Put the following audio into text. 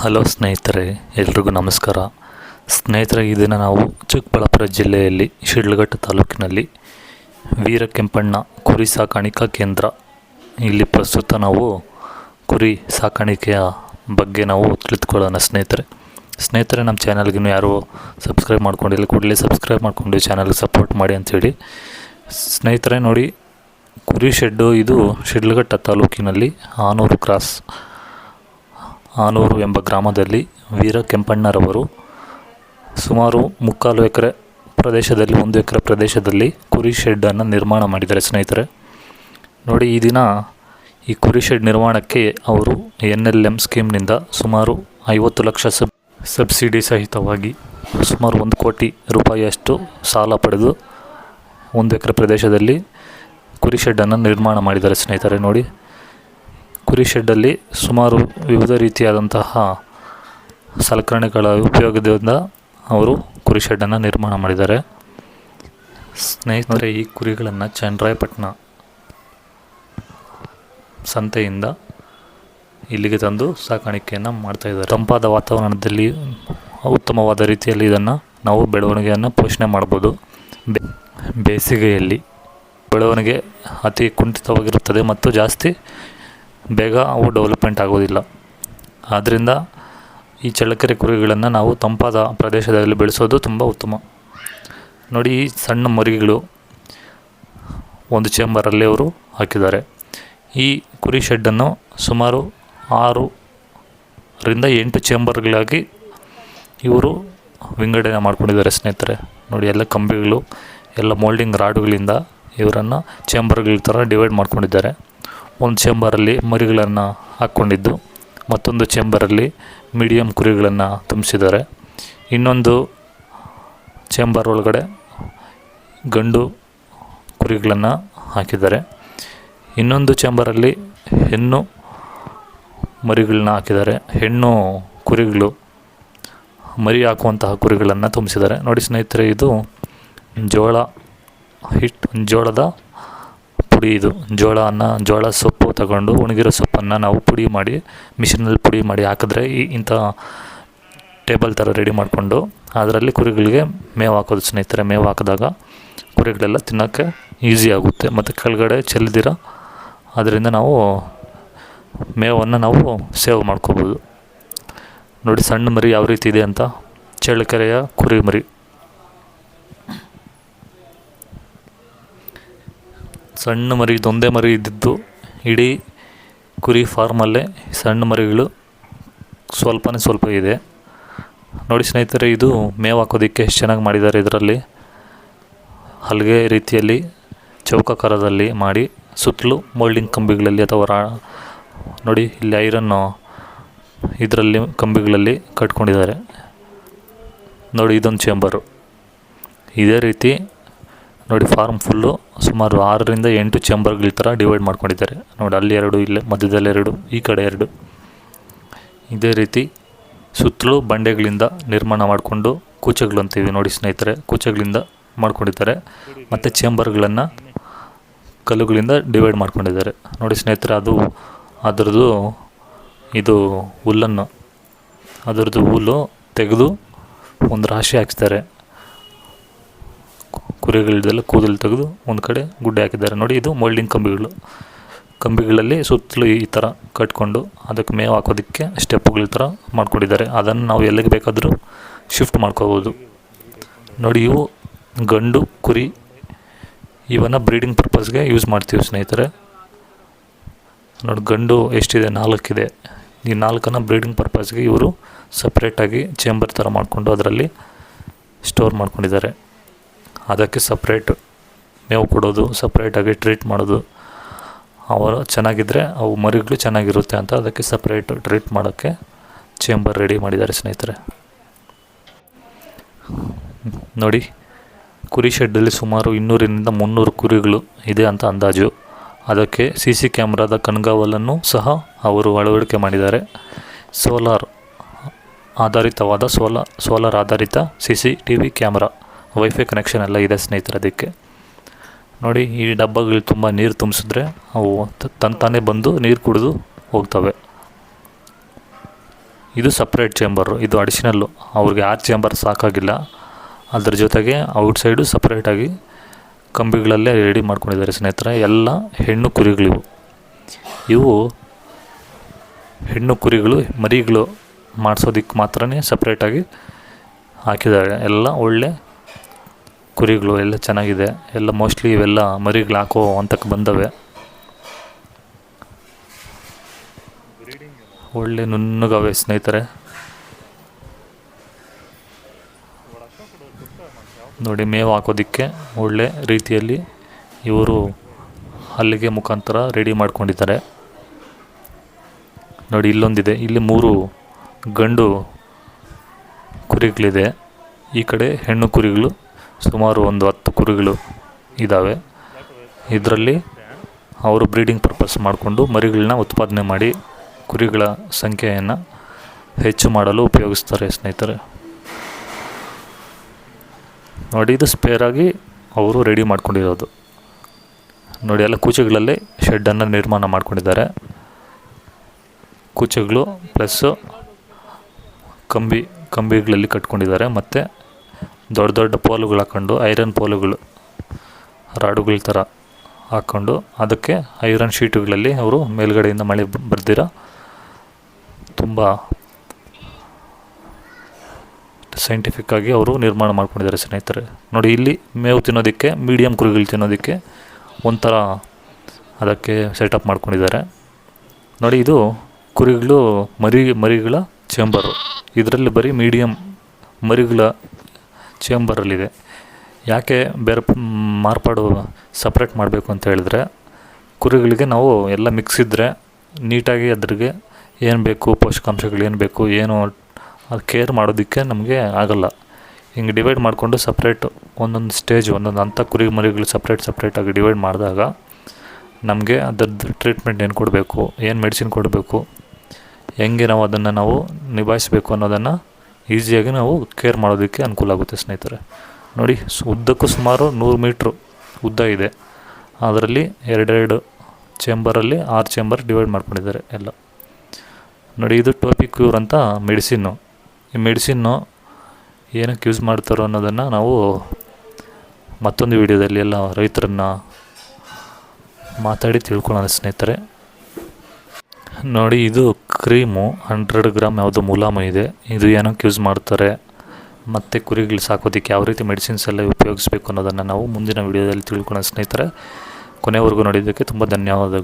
Hello ಸ್ನೇಹಿತರೆ, ಎಲ್ರಿಗೂ ನಮಸ್ಕಾರ. ಸ್ನೇಹಿತರೆ, ಈ ದಿನ ನಾವು ಚಿಕ್ಕಬಳ್ಳಾಪುರ ಜಿಲ್ಲೆಯಲ್ಲಿ ಶಿಡ್ಲಘಟ್ಟ ತಾಲೂಕಿನಲ್ಲಿ ವೀರ ಕೆಂಪಣ್ಣ ಕುರಿ ಸಾಕಾಣಿಕಾ ಕೇಂದ್ರ. ಇಲ್ಲಿ ಪ್ರಸ್ತುತ ನಾವು ಕುರಿ ಸಾಕಾಣಿಕೆಯ ಬಗ್ಗೆ ನಾವು ತಿಳಿದುಕೊಳ್ಳೋಣ ಸ್ನೇಹಿತರೆ. ಸ್ನೇಹಿತರೆ, ನಮ್ಮ ಚಾನಲ್ಗಿನ್ನೂ ಯಾರೂ ಸಬ್ಸ್ಕ್ರೈಬ್ ಮಾಡ್ಕೊಂಡಿಲ್ಲ, ಕೂಡಲೇ ಸಬ್ಸ್ಕ್ರೈಬ್ ಮಾಡಿಕೊಂಡು ಚಾನಲ್ಗೆ ಸಪೋರ್ಟ್ ಮಾಡಿ ಅಂಥೇಳಿ ಸ್ನೇಹಿತರೆ, ನೋಡಿ, ಕುರಿ ಶೆಡ್ಡು ಇದು ಶಿಡ್ಲಘಟ್ಟ ತಾಲೂಕಿನಲ್ಲಿ ಆನೂರು ಕ್ರಾಸ್ ಆನೂರು ಎಂಬ ಗ್ರಾಮದಲ್ಲಿ ವೀರ ಕೆಂಪಣ್ಣರವರು ಸುಮಾರು ಮುಕ್ಕಾಲು ಎಕರೆ ಪ್ರದೇಶದಲ್ಲಿ ಒಂದು ಎಕರೆ ಪ್ರದೇಶದಲ್ಲಿ ಕುರಿ ಶೆಡ್ಡನ್ನು ನಿರ್ಮಾಣ ಮಾಡಿದ್ದಾರೆ. ಸ್ನೇಹಿತರೆ, ನೋಡಿ, ಈ ದಿನ ಈ ಕುರಿ ಶೆಡ್ ನಿರ್ಮಾಣಕ್ಕೆ ಅವರು ಎನ್ ಎಲ್ ಎಂ ಸ್ಕೀಮ್ನಿಂದ ಸುಮಾರು ಐವತ್ತು ಲಕ್ಷ ಸಬ್, ಸಬ್ಸಿಡಿ ಸಹಿತವಾಗಿ ಸುಮಾರು ಒಂದು ಕೋಟಿ ರೂಪಾಯಿಯಷ್ಟು ಸಾಲ ಪಡೆದು ಒಂದು ಎಕರೆ ಪ್ರದೇಶದಲ್ಲಿ ಕುರಿ ಶೆಡ್ಡನ್ನು ನಿರ್ಮಾಣ ಮಾಡಿದ್ದಾರೆ. ಸ್ನೇಹಿತರೆ, ನೋಡಿ ಕುರಿ ಶೆಡ್ಡಲ್ಲಿ ಸುಮಾರು ವಿವಿಧ ರೀತಿಯಾದಂತಹ ಸಲಕರಣೆಗಳ ಉಪಯೋಗದಿಂದ ಅವರು ಕುರಿ ಶೆಡ್ಡನ್ನು ನಿರ್ಮಾಣ ಮಾಡಿದ್ದಾರೆ. ಸ್ನೇಹಿತರೆ, ಈ ಕುರಿಗಳನ್ನು ಚನ್ನರಾಯಪಟ್ಟಣ ಸಂತೆಯಿಂದ ಇಲ್ಲಿಗೆ ತಂದು ಸಾಕಾಣಿಕೆಯನ್ನು ಮಾಡ್ತಾಯಿದ್ದಾರೆ ತಂಪಾದ ವಾತಾವರಣದಲ್ಲಿ ಉತ್ತಮವಾದ ರೀತಿಯಲ್ಲಿ ಇದನ್ನು ನಾವು ಬೆಳವಣಿಗೆಯನ್ನು ಪೋಷಣೆ ಮಾಡ್ಬೋದು. ಬೇಸಿಗೆಯಲ್ಲಿ ಬೆಳವಣಿಗೆ ಅತಿ ಕುಂಠಿತವಾಗಿರುತ್ತದೆ ಮತ್ತು ಜಾಸ್ತಿ ಬೇಗ ಅವು ಡೆವಲಪ್ಮೆಂಟ್ ಆಗೋದಿಲ್ಲ. ಆದ್ದರಿಂದ ಈ ಚಳ್ಳಕೆರೆ ಕುರಿಗಳನ್ನು ನಾವು ತಂಪಾದ ಪ್ರದೇಶದಲ್ಲಿ ಬೆಳೆಸೋದು ತುಂಬ ಉತ್ತಮ. ನೋಡಿ ಈ ಸಣ್ಣ ಮರಿಗಳು ಒಂದು ಚೇಂಬರಲ್ಲಿ ಅವರು ಹಾಕಿದ್ದಾರೆ. ಈ ಕುರಿ ಶೆಡ್ಡನ್ನು ಸುಮಾರು ಆರರಿಂದ ಎಂಟು ಚೇಂಬರ್ಗಳಾಗಿ ಇವರು ವಿಂಗಡಣೆ ಮಾಡ್ಕೊಂಡಿದ್ದಾರೆ ಸ್ನೇಹಿತರೆ. ನೋಡಿ ಎಲ್ಲ ಕಂಬಿಗಳು, ಎಲ್ಲ ಮೋಲ್ಡಿಂಗ್ ರಾಡುಗಳಿಂದ ಇವರನ್ನು ಚೇಂಬರ್ಗಳ ಥರ ಡಿವೈಡ್ ಮಾಡ್ಕೊಂಡಿದ್ದಾರೆ. ಒಂದು ಚೇಂಬರಲ್ಲಿ ಮರಿಗಳನ್ನು ಹಾಕ್ಕೊಂಡಿದ್ದು, ಮತ್ತೊಂದು ಚೇಂಬರಲ್ಲಿ ಮೀಡಿಯಮ್ ಕುರಿಗಳನ್ನು ತುಂಬಿಸಿದ್ದಾರೆ. ಇನ್ನೊಂದು ಚೇಂಬರ್ ಒಳಗಡೆ ಗಂಡು ಕುರಿಗಳನ್ನು ಹಾಕಿದ್ದಾರೆ. ಇನ್ನೊಂದು ಚೇಂಬರಲ್ಲಿ ಹೆಣ್ಣು ಮರಿಗಳನ್ನ ಹಾಕಿದ್ದಾರೆ. ಹೆಣ್ಣು ಕುರಿಗಳು ಮರಿ ಹಾಕುವಂತಹ ಕುರಿಗಳನ್ನು ತುಂಬಿಸಿದ್ದಾರೆ. ನೋಡಿ ಸ್ನೇಹಿತರೆ, ಇದು ಜೋಳ ಹಿಟ್ಟು ಜೋಳದ ಪುಡಿ ಇದು. ಜೋಳ ಅನ್ನ ಜೋಳ ಸೊಪ್ಪು ತಗೊಂಡು ಒಣಗಿರೋ ಸೊಪ್ಪನ್ನು ನಾವು ಪುಡಿ ಮಾಡಿ ಮಿಷಿನಲ್ಲಿ ಪುಡಿ ಮಾಡಿ ಹಾಕಿದ್ರೆ ಈ ಇಂಥ ಟೇಬಲ್ ಥರ ರೆಡಿ ಮಾಡಿಕೊಂಡು ಅದರಲ್ಲಿ ಕುರಿಗಳಿಗೆ ಮೇವು ಹಾಕೋದು ಸ್ನೇಹಿತರೆ, ಮೇವು ಹಾಕಿದಾಗ ಕುರಿಗಳೆಲ್ಲ ತಿನ್ನೋಕ್ಕೆ ಈಸಿ ಆಗುತ್ತೆ. ಮತ್ತು ಕೆಳಗಡೆ ಚೆಲ್ಲದಿರ, ಅದರಿಂದ ನಾವು ಮೇವನ್ನು ನಾವು ಸೇವ್ ಮಾಡ್ಕೋಬೋದು. ನೋಡಿ ಸಣ್ಣ ಮರಿ ಯಾವ ರೀತಿ ಇದೆ ಅಂತ, ಚಳ್ಳಕೆರೆಯ ಕುರಿ ಮರಿ. ಸಣ್ಣ ಮರಿ ಇದೊಂದೇ ಮರಿ ಇದ್ದಿದ್ದು ಇಡೀ ಕುರಿ ಫಾರ್ಮಲ್ಲೇ ಸಣ್ಣ ಮರಿಗಳು ಸ್ವಲ್ಪನೇ ಸ್ವಲ್ಪ ಇದೆ. ನೋಡಿ ಸ್ನೇಹಿತರೆ, ಇದು ಮೇವು ಹಾಕೋದಕ್ಕೆ ಎಷ್ಟು ಚೆನ್ನಾಗಿ ಮಾಡಿದ್ದಾರೆ ಇದರಲ್ಲಿ. ಹಲಗೆ ರೀತಿಯಲ್ಲಿ ಚೌಕಾಕಾರದಲ್ಲಿ ಮಾಡಿ ಸುತ್ತಲೂ ಮೋಲ್ಡಿಂಗ್ ಕಂಬಿಗಳಲ್ಲಿ ಅಥವಾ ರಾ, ನೋಡಿ ಇಲ್ಲಿ ಐರನ್ನು ಇದರಲ್ಲಿ ಕಂಬಿಗಳಲ್ಲಿ ಕಟ್ಕೊಂಡಿದ್ದಾರೆ. ನೋಡಿ ಇದೊಂದು ಚೇಂಬರು ಇದೇ ರೀತಿ ನೋಡಿ ಫಾರ್ಮ್ ಫುಲ್ಲು ಸುಮಾರು ಆರರಿಂದ ಎಂಟು ಚೇಂಬರ್ಗಳ ಥರ ಡಿವೈಡ್ ಮಾಡ್ಕೊಂಡಿದ್ದಾರೆ. ನೋಡಿ ಅಲ್ಲಿ ಎರಡು, ಇಲ್ಲೇ ಮಧ್ಯದಲ್ಲಿ ಎರಡು, ಈ ಕಡೆ ಎರಡು. ಇದೇ ರೀತಿ ಸುತ್ತಲೂ ಬಂಡೆಗಳಿಂದ ನಿರ್ಮಾಣ ಮಾಡಿಕೊಂಡು ಕೂಚೆಗಳು ಅಂತೀವಿ ನೋಡಿ ಸ್ನೇಹಿತರೆ, ಕೂಚೆಗಳಿಂದ ಮಾಡ್ಕೊಂಡಿದ್ದಾರೆ. ಮತ್ತು ಚೇಂಬರ್ಗಳನ್ನು ಕಲ್ಲುಗಳಿಂದ ಡಿವೈಡ್ ಮಾಡ್ಕೊಂಡಿದ್ದಾರೆ. ನೋಡಿ ಸ್ನೇಹಿತರೆ, ಅದು ಅದರದ್ದು ಇದು ಹುಲ್ಲನ್ನು, ಅದರದ್ದು ಹುಲ್ಲು ತೆಗೆದು ಒಂದು ರಾಶಿ ಹಾಕ್ತಾರೆ ಕುರಿಗಳದೆಲ್ಲ ಕೂದಲು ತೆಗೆದು ಒಂದು ಕಡೆ ಗುಡ್ಡೆ ಹಾಕಿದ್ದಾರೆ. ನೋಡಿ, ಇದು ಮೋಲ್ಡಿಂಗ್ ಕಂಬಿಗಳು. ಕಂಬಿಗಳಲ್ಲಿ ಸುತ್ತಲೂ ಈ ಥರ ಕಟ್ಕೊಂಡು ಅದಕ್ಕೆ ಮೇವು ಹಾಕೋದಕ್ಕೆ ಸ್ಟೆಪ್ಗಳ ಥರ ಮಾಡ್ಕೊಂಡಿದ್ದಾರೆ. ಅದನ್ನು ನಾವು ಎಲ್ಲಿಗೆ ಬೇಕಾದರೂ ಶಿಫ್ಟ್ ಮಾಡ್ಕೋಬೋದು. ನೋಡಿ, ಇವು ಗಂಡು, ಕುರಿ, ಇವನ್ನು ಬ್ರೀಡಿಂಗ್ ಪರ್ಪಸ್ಗೆ ಯೂಸ್ ಮಾಡ್ತೀವಿ ಸ್ನೇಹಿತರೆ. ನೋಡಿ, ಗಂಡು ಎಷ್ಟಿದೆ? ನಾಲ್ಕಿದೆ. ಈ ನಾಲ್ಕನ್ನು ಬ್ರೀಡಿಂಗ್ ಪರ್ಪಸ್ಗೆ ಇವರು ಸಪ್ರೇಟಾಗಿ ಚೇಂಬರ್ ಥರ ಮಾಡಿಕೊಂಡು ಅದರಲ್ಲಿ ಸ್ಟೋರ್ ಮಾಡ್ಕೊಂಡಿದ್ದಾರೆ. ಅದಕ್ಕೆ ಸಪ್ರೇಟ್ ಮೇವು ಕೊಡೋದು ಸಪ್ರೇಟಾಗಿ ಟ್ರೀಟ್ ಮಾಡೋದು. ಅವರು ಚೆನ್ನಾಗಿದ್ದರೆ ಅವು ಮರಿಗಳು ಚೆನ್ನಾಗಿರುತ್ತೆ ಅಂತ ಅದಕ್ಕೆ ಸಪ್ರೇಟ್ ಟ್ರೀಟ್ ಮಾಡೋಕ್ಕೆ ಚೇಂಬರ್ ರೆಡಿ ಮಾಡಿದ್ದಾರೆ ಸ್ನೇಹಿತರೆ. ನೋಡಿ, ಕುರಿ ಶೆಡ್ಡಲ್ಲಿ ಸುಮಾರು ಇನ್ನೂರಿಂದ ಮುನ್ನೂರು ಕುರಿಗಳು ಇದೆ ಅಂತ ಅಂದಾಜು. ಅದಕ್ಕೆ ಸಿ ಸಿ ಕ್ಯಾಮ್ರಾದ ಕಣ್ಗಾವಲನ್ನು ಸಹ ಅವರು ಅಳವಡಿಕೆ ಮಾಡಿದ್ದಾರೆ. ಸೋಲಾರ್ ಆಧಾರಿತವಾದ ಸೋಲಾ, ಸೋಲಾರ್ ಆಧಾರಿತ C C T V camera wifi connection ಎಲ್ಲ ಇದೆ ಸ್ನೇಹಿತರೆ ಅದಕ್ಕೆ. ನೋಡಿ, ಈ ಡಬ್ಬಗಳು ತುಂಬ ನೀರು ತುಂಬಿಸಿದ್ರೆ ಅವು ತಂತಾನೇ ಬಂದು ನೀರು ಕುಡಿದು ಹೋಗ್ತವೆ. ಇದು ಸಪ್ರೇಟ್ ಚೇಂಬರು ಇದು ಅಡಿಷನಲ್ಲು ಅವ್ರಿಗೆ ಆ ಚೇಂಬರ್ ಸಾಕಾಗಿಲ್ಲ. ಅದ್ರ ಜೊತೆಗೆ ಔಟ್ಸೈಡು ಸಪ್ರೇಟಾಗಿ ಕಂಬಿಗಳಲ್ಲೇ ರೆಡಿ ಮಾಡ್ಕೊಂಡಿದ್ದಾರೆ ಸ್ನೇಹಿತರೆ. ಎಲ್ಲ ಹೆಣ್ಣು ಕುರಿಗಳಿವು. ಇವು ಹೆಣ್ಣು ಕುರಿಗಳು, ಮರಿಗಳು ಮಾಡಿಸೋದಕ್ಕೆ ಮಾತ್ರ ಸಪ್ರೇಟಾಗಿ ಹಾಕಿದ್ದಾರೆ. ಎಲ್ಲ ಒಳ್ಳೆ ಕುರಿಗಳು ಎಲ್ಲ ಚೆನ್ನಾಗಿದೆ. ಎಲ್ಲ ಮೋಸ್ಟ್ಲಿ ಇವೆಲ್ಲ ಮರಿಗಳು ಹಾಕೋ ಹಂತಕ್ಕೆ ಬಂದವೆ. ಒಳ್ಳೆ ನುಣ್ಣಗವೆ ಸ್ನೇಹಿತರೆ. ನೋಡಿ, ಮೇವು ಹಾಕೋದಕ್ಕೆ ಒಳ್ಳೆ ರೀತಿಯಲ್ಲಿ ಇವರು ಹಲ್ಲಿಗೆ ಮುಖಾಂತರ ರೆಡಿ ಮಾಡ್ಕೊಂಡಿದ್ದಾರೆ. ನೋಡಿ, ಇಲ್ಲೊಂದಿದೆ. ಇಲ್ಲಿ ಮೂರು ಗಂಡು ಕುರಿಗಳಿದೆ. ಈ ಕಡೆ ಹೆಣ್ಣು ಕುರಿಗಳು ಸುಮಾರು ಒಂದು ಹತ್ತು ಕುರಿಗಳು ಇದ್ದಾವೆ ಇದರಲ್ಲಿ ಅವರು ಬ್ರೀಡಿಂಗ್ ಪರ್ಪಸ್ ಮಾಡಿಕೊಂಡು ಮರಿಗಳನ್ನ ಉತ್ಪಾದನೆ ಮಾಡಿ ಕುರಿಗಳ ಸಂಖ್ಯೆಯನ್ನು ಹೆಚ್ಚು ಮಾಡಲು ಉಪಯೋಗಿಸ್ತಾರೆ ಸ್ನೇಹಿತರೆ. ನೋಡಿ, ಇದು ಸ್ಪೇರಾಗಿ ಅವರು ರೆಡಿ ಮಾಡ್ಕೊಂಡಿರೋದು. ನೋಡಿ, ಎಲ್ಲ ಕೂಚೆಗಳಲ್ಲಿ ಶೆಡ್ಡನ್ನು ನಿರ್ಮಾಣ ಮಾಡ್ಕೊಂಡಿದ್ದಾರೆ. ಕೂಚೆಗಳು ಪ್ಲಸ್ಸು ಕಂಬಿ ಕಂಬಿಗಳಲ್ಲಿ ಕಟ್ಕೊಂಡಿದ್ದಾರೆ ಮತ್ತು ದೊಡ್ಡ ದೊಡ್ಡ ಪೋಲುಗಳು ಹಾಕ್ಕೊಂಡು ಐರನ್ ಪೋಲುಗಳು, ರಾಡುಗಳ ಥರ ಹಾಕ್ಕೊಂಡು ಅದಕ್ಕೆ ಐರನ್ ಶೀಟುಗಳಲ್ಲಿ ಅವರು ಮೇಲುಗಡೆಯಿಂದ ಮಳೆ ಬರ್ದಿರ? ತುಂಬ ಸೈಂಟಿಫಿಕ್ಕಾಗಿ ಅವರು ನಿರ್ಮಾಣ ಮಾಡ್ಕೊಂಡಿದ್ದಾರೆ ಸ್ನೇಹಿತರೆ. ನೋಡಿ, ಇಲ್ಲಿ ಮೇವು ತಿನ್ನೋದಕ್ಕೆ ಮೀಡಿಯಂ ಕುರಿಗಳು ತಿನ್ನೋದಕ್ಕೆ ಒಂಥರ ಅದಕ್ಕೆ ಸೆಟಪ್ ಮಾಡ್ಕೊಂಡಿದ್ದಾರೆ. ನೋಡಿ, ಇದು ಕುರಿಗಳು ಮರಿ, ಮರಿಗಳ ಚೇಂಬರು ಇದರಲ್ಲಿ ಬರೀ ಮೀಡಿಯಮ್ ಮರಿಗಳ ಚೇಂಬರಲ್ಲಿದೆ ಯಾಕೆ ಬೇರೆ ಮಾರ್ಪಾಡು ಸಪ್ರೇಟ್ ಮಾಡಬೇಕು ಅಂತ ಹೇಳಿದ್ರೆ, ಕುರಿಗಳಿಗೆ ನಾವು ಎಲ್ಲ ಮಿಕ್ಸ್ ಇದ್ದರೆ ನೀಟಾಗಿ ಅದ್ರಿಗೆ ಏನು ಬೇಕು, ಪೋಷಕಾಂಶಗಳು ಏನು ಬೇಕು, ಏನು ಕೇರ್ ಮಾಡೋದಕ್ಕೆ ನಮಗೆ ಆಗಲ್ಲ. ಹಿಂಗೆ ಡಿವೈಡ್ ಮಾಡಿಕೊಂಡು ಸಪ್ರೇಟ್ ಒಂದೊಂದು ಸ್ಟೇಜ್ ಒಂದೊಂದು ಅಂಥ ಕುರಿ ಮರಿಗಳು ಸಪ್ರೇಟ್ ಸಪ್ರೇಟಾಗಿ ಡಿವೈಡ್ ಮಾಡಿದಾಗ ನಮಗೆ ಅದರದ್ದು ಟ್ರೀಟ್ಮೆಂಟ್ ಏನು ಕೊಡಬೇಕು, ಏನು ಮೆಡಿಸಿನ್ ಕೊಡಬೇಕು, ಹೆಂಗೆ ನಾವು ಅದನ್ನು ನಾವು ನಿಭಾಯಿಸಬೇಕು ಅನ್ನೋದನ್ನು ಈಸಿಯಾಗಿ ನಾವು ಕೇರ್ ಮಾಡೋದಕ್ಕೆ ಅನುಕೂಲ ಆಗುತ್ತೆ ಸ್ನೇಹಿತರೆ. ನೋಡಿ ಉದ್ದಕ್ಕೂ ಸುಮಾರು ನೂರು ಮೀಟ್ರು ಉದ್ದ ಇದೆ. ಅದರಲ್ಲಿ ಎರಡೆರಡು ಚೇಂಬರಲ್ಲಿ ಆರು ಚೇಂಬರ್ ಡಿವೈಡ್ ಮಾಡ್ಕೊಂಡಿದ್ದಾರೆ ಎಲ್ಲ. ನೋಡಿ, ಇದು ಟೋಪಿ ಕ್ಯೂರ್ ಅಂತ ಮೆಡಿಸಿನ್ನು. ಈ ಮೆಡಿಸಿನ್ನು ಏನಕ್ಕೆ ಯೂಸ್ ಮಾಡ್ತಾರೋ ಅನ್ನೋದನ್ನು ನಾವು ಮತ್ತೊಂದು ವಿಡಿಯೋದಲ್ಲಿ ಎಲ್ಲ ರೈತರನ್ನು ಮಾತಾಡಿ ತಿಳ್ಕೊಳ್ಳೋಣ ಸ್ನೇಹಿತರೆ. ನೋಡಿ, ಇದು ಕ್ರೀಮು ಹಂಡ್ರೆಡ್ ಗ್ರಾಮ್ ಯಾವುದು ಮುಲಾಮು ಇದೆ. ಇದು ಏನಕ್ಕೆ ಯೂಸ್ ಮಾಡ್ತಾರೆ. ಮತ್ತು ಕುರಿಗಳು ಸಾಕೋದಕ್ಕೆ ಯಾವ ರೀತಿ ಮೆಡಿಸಿನ್ಸ್ ಎಲ್ಲ ಉಪಯೋಗಿಸ್ಬೇಕು ಅನ್ನೋದನ್ನು ನಾವು ಮುಂದಿನ ವಿಡಿಯೋದಲ್ಲಿ ತಿಳ್ಕೊಳ್ಳೋಣ ಸ್ನೇಹಿತರೆ. ಕೊನೆವರೆಗೂ ನೋಡಿದ್ದಕ್ಕೆ ತುಂಬ ಧನ್ಯವಾದಗಳು.